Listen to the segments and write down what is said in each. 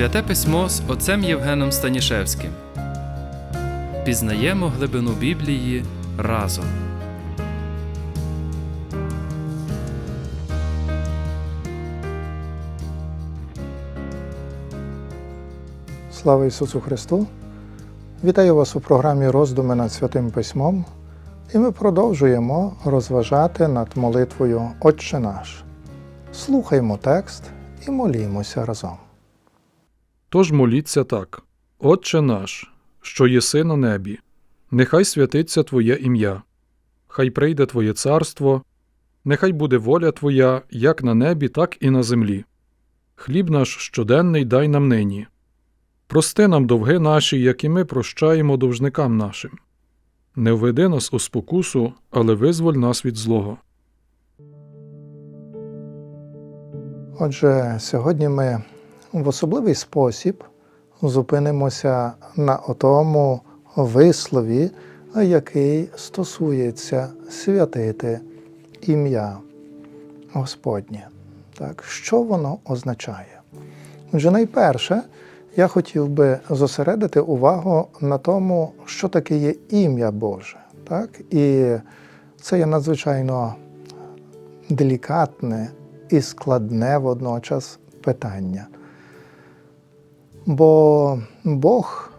Святе письмо з отцем Євгеном Станішевським. Пізнаємо глибину Біблії разом. Слава Ісусу Христу! Вітаю вас у програмі Роздуми над Святим Письмом, і ми продовжуємо розважати над молитвою Отче наш. Слухаймо текст і молімося разом. Тож моліться так: Отче наш, що єси на небі, нехай святиться Твоє ім'я, хай прийде Твоє царство, нехай буде воля Твоя як на небі, так і на землі. Хліб наш щоденний дай нам нині. Прости нам довги наші, як ми прощаємо довжникам нашим. Не введи нас у спокусу, але визволь нас від злого. Отже, сьогодні ми в особливий спосіб зупинимося на тому вислові, який стосується святити ім'я Господнє. Так, що воно означає? Отже, найперше, я хотів би зосередити увагу на тому, що таке є ім'я Боже. Так? І це є надзвичайно делікатне і складне водночас питання. Бо Бог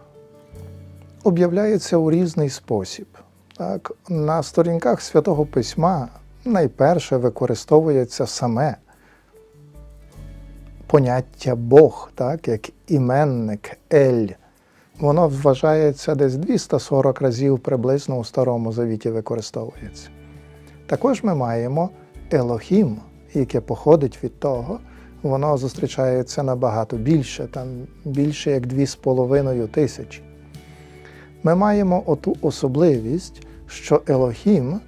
об'являється у різний спосіб. Так? На сторінках Святого Письма найперше використовується саме поняття Бог, так, як іменник Ель. Воно вважається десь 240 разів приблизно у Старому Завіті використовується. Також ми маємо Елохім, яке походить від того, воно зустрічається набагато більше, там більше як 2,5 тисячі. Ми маємо оту особливість, що Елохім,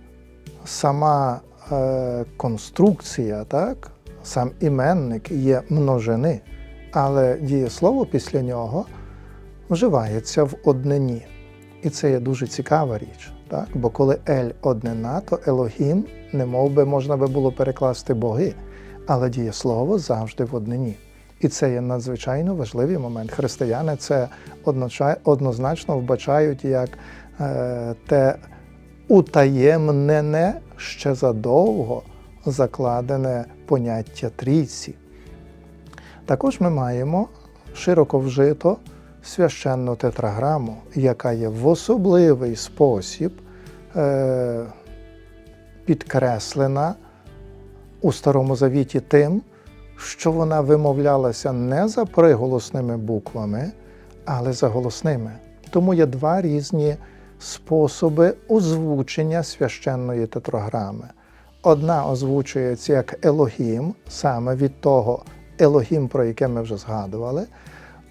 сама е, конструкція, так, сам іменник є множини, але дієслово після нього вживається в однині. І це є дуже цікава річ. Так? Бо коли Ель однина, то Елохім, би можна би було перекласти боги, але дієслово завжди в однині. І це є надзвичайно важливий момент. Християни це однозначно вбачають як е, те утаємнене ще задовго закладене поняття трійці. Також ми маємо широко вжито священну тетраграму, яка є в особливий спосіб е, підкреслена у Старому Завіті тим, що вона вимовлялася не за приголосними буквами, але за голосними. Тому є два різні способи озвучення священної тетраграми. Одна озвучується як Елогім, саме від того Елогім, про яке ми вже згадували,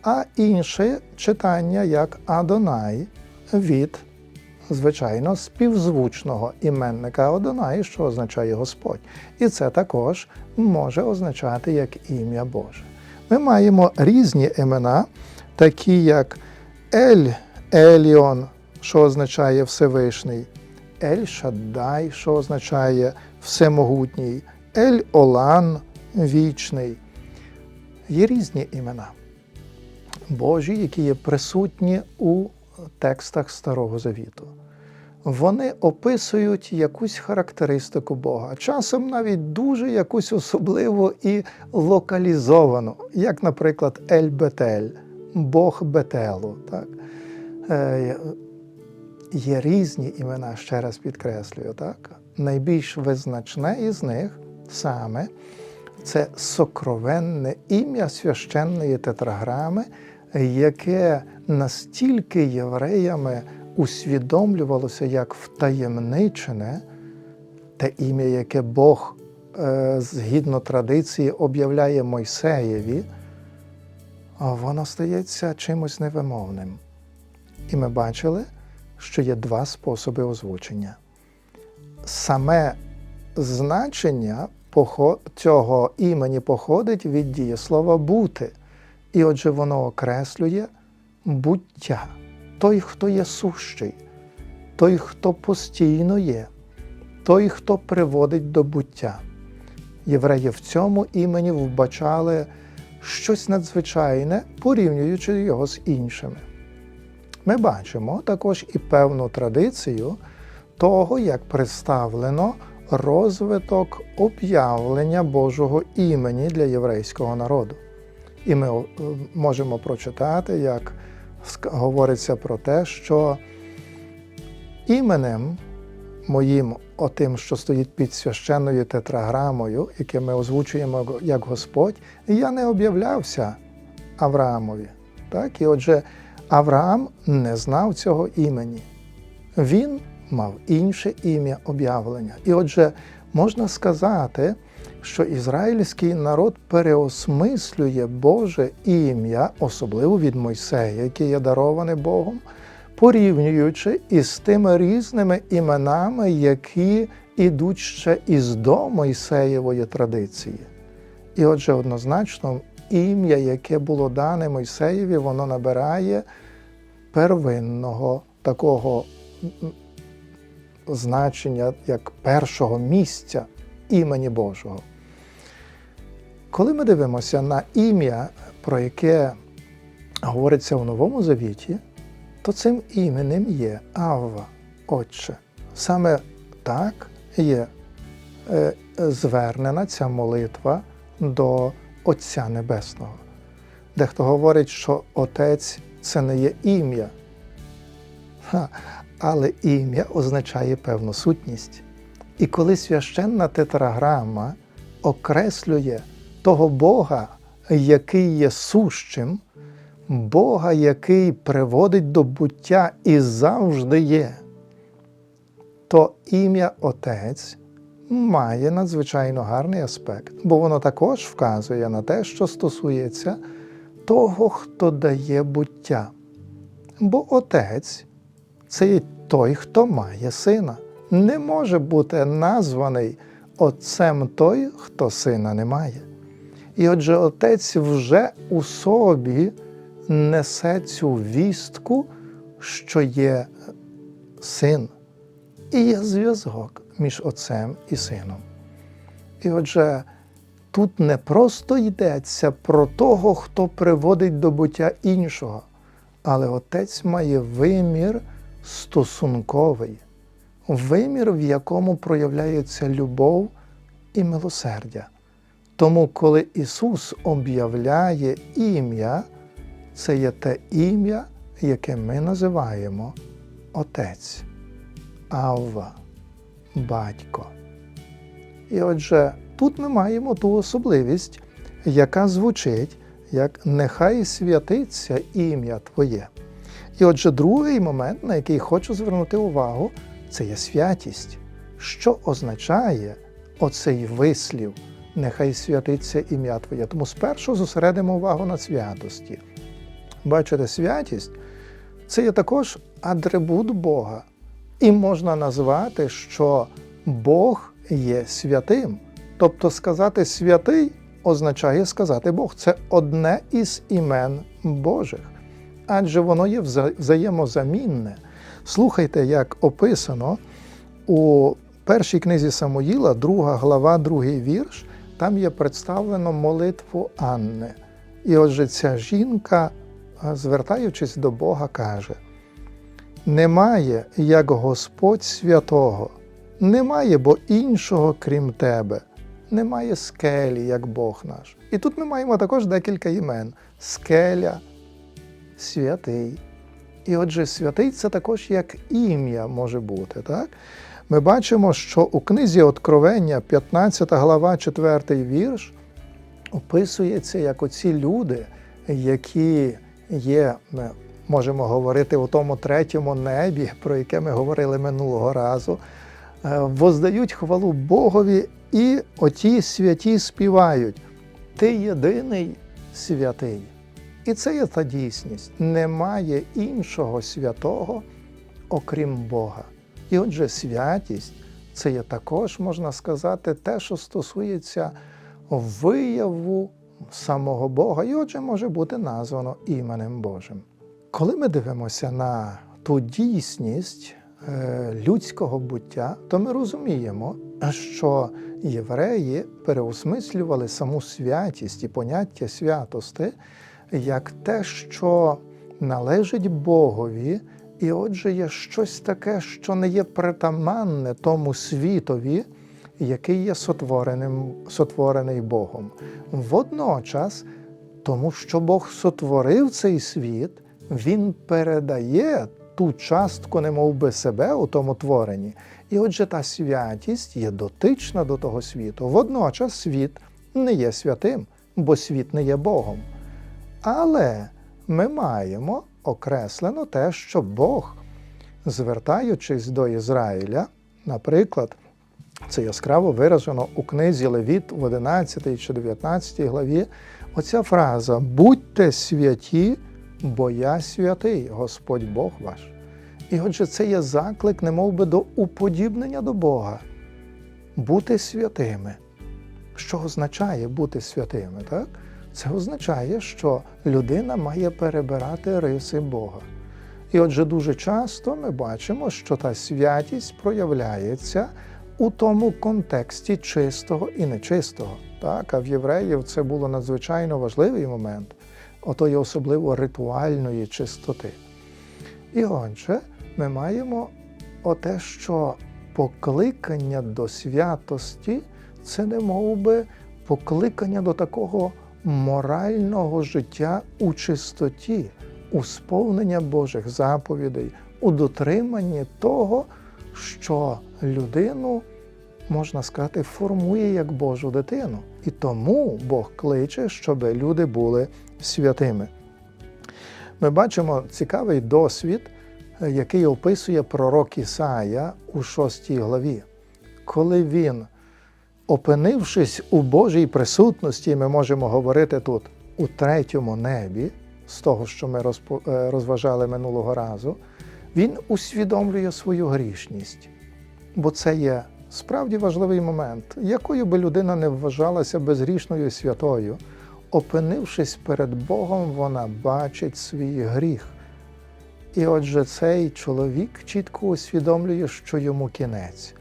а інше читання як Адонай від, звичайно, співзвучного іменника Адонай, що означає Господь. І це також може означати як ім'я Боже. Ми маємо різні імена, такі як Ель Еліон, що означає Всевишній, Ель Шаддай, що означає Всемогутній, Ель Олан вічний. Є різні імена Божі, які є присутні у текстах Старого Завіту. Вони описують якусь характеристику Бога, часом навіть дуже якусь особливу і локалізовану, як, наприклад, Ель Бетель, Бог Бетелу. Так? Е, Є різні імена, ще раз підкреслюю, так? Найбільш визначне із них саме це сокровенне ім'я священної тетраграми, яке настільки євреями усвідомлювалося як втаємничене, те ім'я, яке Бог е, згідно традиції об'являє Мойсеєві, воно стається чимось невимовним. І ми бачили, що є два способи озвучення. Саме значення цього імені походить від дієслова бути. І отже, воно окреслює буття, той, хто є сущий, той, хто постійно є, той, хто приводить до буття. Євреї в цьому імені вбачали щось надзвичайне, порівнюючи його з іншими. Ми бачимо також і певну традицію того, як представлено розвиток об'явлення Божого імені для єврейського народу. І ми е, можемо прочитати, як говориться про те, що іменем моїм, отим, що стоїть під священною тетраграмою, яке ми озвучуємо як Господь, я не об'являвся Авраамові. Так? І отже, Авраам не знав цього імені. Він мав інше ім'я об'явлення. І отже, можна сказати, що ізраїльський народ переосмислює Боже ім'я, особливо від Мойсея, яке є дароване Богом, порівнюючи із тими різними іменами, які ідуть ще із до Мойсеєвої традиції. І отже, однозначно, ім'я, яке було дане Мойсеєві, воно набирає первинного такого значення як першого місця імені Божого. Коли ми дивимося на ім'я, про яке говориться у Новому Завіті, то цим іменем є Авва, Отче. Саме так є е, звернена ця молитва до Отця Небесного. Дехто говорить, що Отець це не є ім'я, але ім'я означає певну сутність. І коли священна тетраграма окреслює того Бога, який є сущим, Бога, який приводить до буття і завжди є, то ім'я Отець має надзвичайно гарний аспект, бо воно також вказує на те, що стосується того, хто дає буття. Бо Отець це є той, хто має сина. Не може бути названий Отцем той, хто сина не має. І отже, Отець вже у собі несе цю вістку, що є син, і є зв'язок між Отцем і Сином. І отже, тут не просто йдеться про того, хто приводить до буття іншого, але Отець має вимір стосунковий, вимір, в якому проявляється любов і милосердя. Тому, коли Ісус об'являє ім'я, це є те ім'я, яке ми називаємо Отець, Авва, Батько. І отже, тут ми маємо ту особливість, яка звучить як нехай святиться ім'я Твоє. І отже, другий момент, на який хочу звернути увагу, це є святість. Що означає оцей вислів Нехай святиться ім'я Твоє. Тому спершу зосередимо увагу на святості. Бачите, святість це є також атрибут Бога. І можна назвати, що Бог є святим. Тобто сказати святий означає сказати Бог. Це одне із імен Божих. Адже воно є вза- взаємозамінне. Слухайте, як описано у першій книзі Самуїла, друга глава, другий вірш, там є представлено молитву Анни. І отже, ця жінка, звертаючись до Бога, каже: Немає, як Господь святого, немає бо іншого, крім тебе, немає скелі, як Бог наш. І тут ми маємо також декілька імен: скеля, святий. І отже, святий це також як ім'я може бути. Так? Ми бачимо, що у книзі Откровення, 15 глава, 4 вірш, описується як оці люди, які є, ми можемо говорити у тому третьому небі, про яке ми говорили минулого разу, е, воздають хвалу Богові, і оті святі співають. Ти єдиний святий. І це є та дійсність. Немає іншого святого, окрім Бога. І отже, святість це є також, можна сказати, те, що стосується вияву самого Бога, і отже, може бути названо іменем Божим. Коли ми дивимося на ту дійсність е, людського буття, то ми розуміємо, що євреї переосмислювали саму святість і поняття святости як те, що належить Богові, і отже є щось таке, що не є притаманне тому світові, який є сотвореним, сотворений Богом. Водночас, тому що Бог сотворив цей світ, Він передає ту частку, немов би себе у тому творенні. І отже, та святість є дотична до того світу. Водночас світ не є святим, бо світ не є Богом. Але ми маємо окреслено те, що Бог, звертаючись до Ізраїля, наприклад, це яскраво виражено у книзі Левіт в 11 чи 19 главі. Оця фраза Будьте святі, бо я святий, Господь Бог ваш. І отже, це є заклик, немов би до уподібнення до Бога, бути святими. Що означає бути святими? Так? Це означає, що людина має перебирати риси Бога. І отже, дуже часто ми бачимо, що та святість проявляється у тому контексті чистого і нечистого. Так? А в євреїв це було надзвичайно важливий момент, отої особливо ритуальної чистоти. І отже, ми маємо оте, що покликання до святості це не мов би покликання до такого морального життя у чистоті, у сповнення Божих заповідей, у дотриманні того, що людину, можна сказати, формує як Божу дитину. І тому Бог кличе, щоб люди були святими. Ми бачимо цікавий досвід, який описує пророк Ісая у 6 главі, коли він, опинившись у Божій присутності, ми можемо говорити тут у третьому небі, з того, що ми е, розважали минулого разу, він усвідомлює свою грішність. Бо це є справді важливий момент, якою би людина не вважалася безгрішною і святою, опинившись перед Богом, вона бачить свій гріх. І отже, цей чоловік чітко усвідомлює, що йому кінець.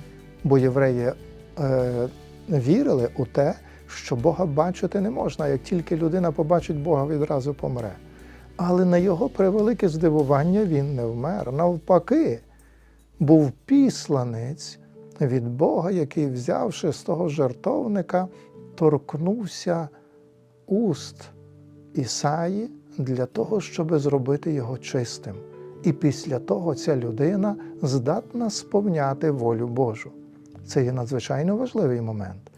Бо євреї е, вірили у те, що Бога бачити не можна, як тільки людина побачить Бога, відразу помре. Але на його превелике здивування він не вмер. Навпаки, був післанець від Бога, який, взявши з того жертовника, торкнувся уст Ісаї для того, щоб зробити його чистим. І після того ця людина здатна сповняти волю Божу. Це є надзвичайно важливий момент.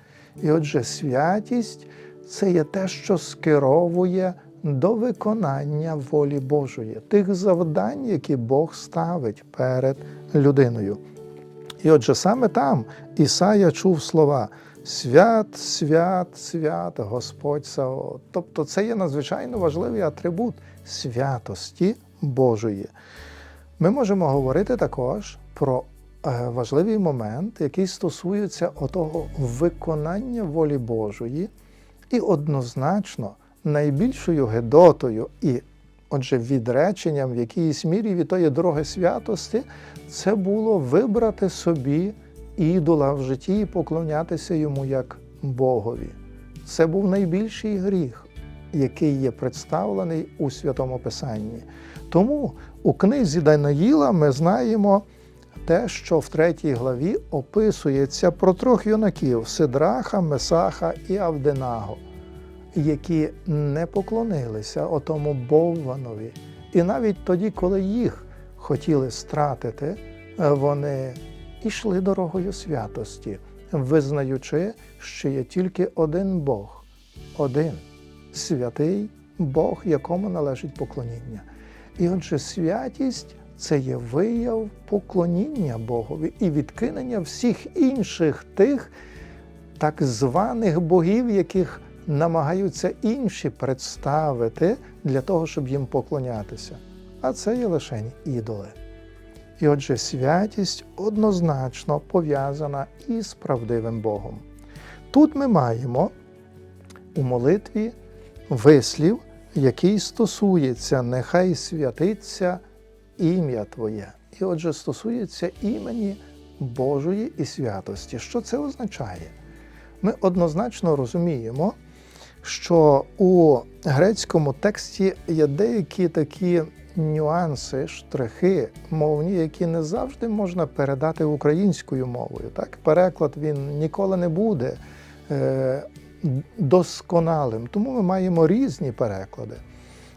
І отже, святість це є те, що скеровує до виконання волі Божої, тих завдань, які Бог ставить перед людиною. І отже, саме там Ісая чув слова Свят, свят, свят, Господь Саот. Тобто це є надзвичайно важливий атрибут святості Божої. Ми можемо говорити також про важливий момент, який стосується отого виконання волі Божої, і однозначно найбільшою гедотою і, отже, відреченням в якійсь мірі від тої дороги святості, це було вибрати собі ідола в житті і поклонятися йому як Богові. Це був найбільший гріх, який є представлений у Святому Писанні. Тому у книзі Даниїла ми знаємо те, що в третій главі описується про трьох юнаків Сидраха, Месаха і Авденаго, які не поклонилися отому Бовванові. І навіть тоді, коли їх хотіли стратити, вони ішли дорогою святості, визнаючи, що є тільки один Бог, один святий Бог, якому належить поклоніння. І отже, святість це є вияв поклоніння Богові і відкинення всіх інших тих так званих богів, яких намагаються інші представити для того, щоб їм поклонятися. А це є лише ідоли. І отже, святість однозначно пов'язана із правдивим Богом. Тут ми маємо у молитві вислів, який стосується нехай святиться ім'я Твоє. І отже, стосується імені Божої і святості. Що це означає? ми однозначно розуміємо, що у грецькому тексті є деякі такі нюанси, штрихи мовні, які не завжди можна передати українською мовою. Так? Переклад він ніколи не буде е, досконалим, тому ми маємо різні переклади.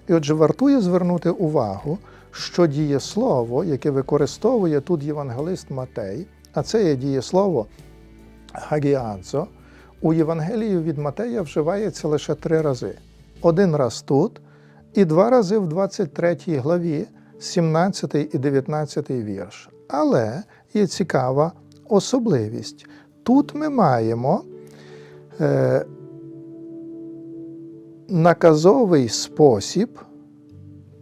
І отже, вартує звернути увагу, що дієслово, яке використовує тут євангелист Матей, а це є дієслово гагіадзо, у Євангелії від Матея вживається лише три рази. Один раз тут і два рази в 23 главі, 17 і 19 вірш. Але є цікава особливість. Тут ми маємо е, наказовий спосіб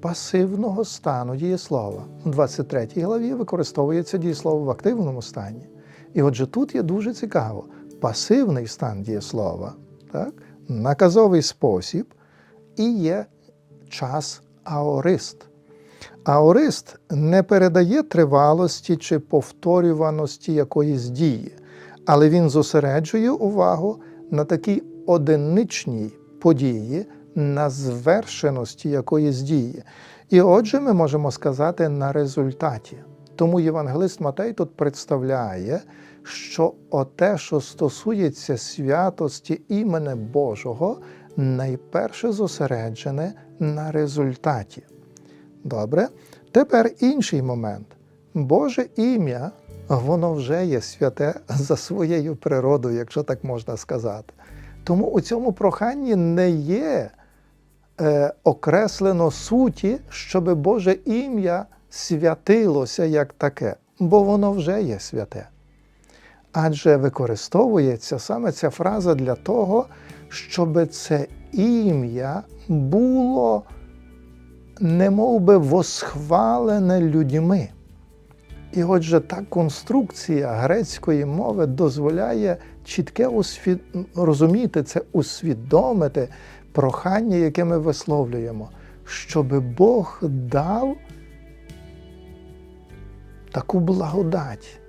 пасивного стану дієслова. У 23 главі використовується дієслово в активному стані. І отже, тут є дуже цікаво. Пасивний стан дієслова, так? наказовий спосіб і є час аорист. Аорист не передає тривалості чи повторюваності якоїсь дії, але він зосереджує увагу на такій одиничній події, на звершеності якоїсь дії. І отже, ми можемо сказати на результаті. Тому євангелист Матей тут представляє, що оте, що стосується святості імени Божого, найперше зосереджене на результаті. Добре? Тепер інший момент. Боже ім'я, воно вже є святе за своєю природою, якщо так можна сказати. Тому у цьому проханні не є е, окреслено суті, щоб Боже ім'я святилося як таке, бо воно вже є святе. Адже використовується саме ця фраза для того, щоб це ім'я було немов би восхвалене людьми. І отже, та конструкція грецької мови дозволяє чітке усвід... розуміти це, усвідомити прохання, яке ми висловлюємо, щоб Бог дав таку благодать,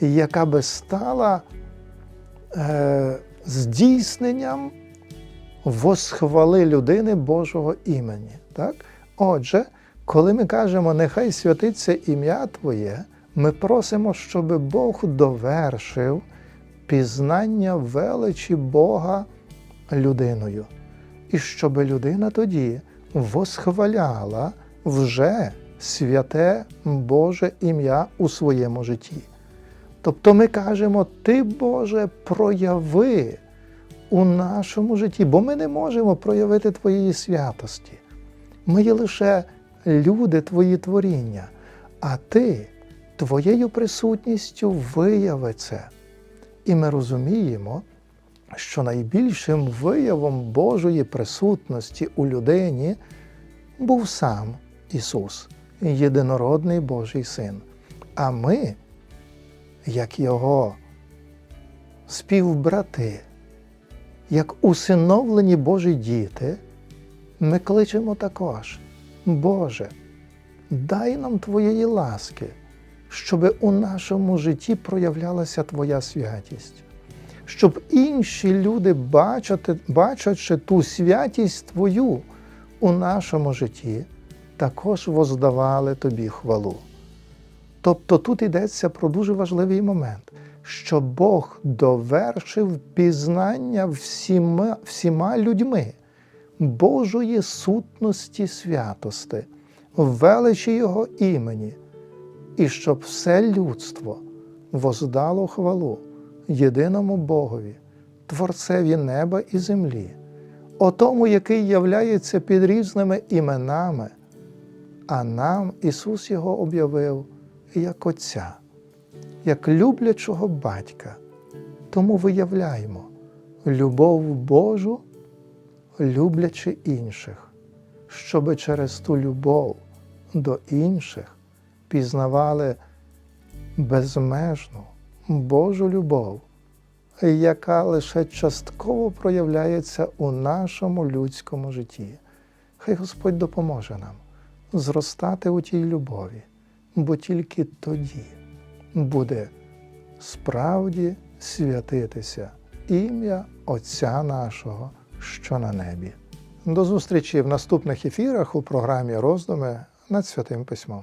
яка би стала е, здійсненням восхвали людини Божого імені. Так? Отже, коли ми кажемо, нехай святиться ім'я Твоє, ми просимо, щоб Бог довершив пізнання величі Бога людиною. І щоб людина тоді восхваляла вже святе Боже ім'я у своєму житті. Тобто ми кажемо, Ти, Боже, прояви у нашому житті, бо ми не можемо проявити Твоєї святості. Ми є лише люди, Твої творіння, а Ти Твоєю присутністю вияви це. І ми розуміємо, що найбільшим виявом Божої присутності у людині був сам Ісус, єдинородний Божий Син. А ми, як Його співбрати, як усиновлені Божі діти, ми кличемо також, Боже, дай нам Твоєї ласки, щоб у нашому житті проявлялася Твоя святість, щоб інші люди, бачати, бачачи ту святість Твою у нашому житті, також воздавали Тобі хвалу. Тобто тут йдеться про дуже важливий момент, що Бог довершив пізнання всіма, всіма людьми Божої сутності святости, величі Його імені, і щоб все людство воздало хвалу єдиному Богові, Творцеві неба і землі, о тому, який являється під різними іменами, а нам Ісус Його об'явив як Отця, як люблячого батька. Тому виявляємо любов Божу, люблячи інших, щоби через ту любов до інших пізнавали безмежну Божу любов, яка лише частково проявляється у нашому людському житті. Хай Господь допоможе нам зростати у тій любові, бо тільки тоді буде справді святитися ім'я Отця нашого, що на небі. До зустрічі в наступних ефірах у програмі Роздуми над Святим Письмом.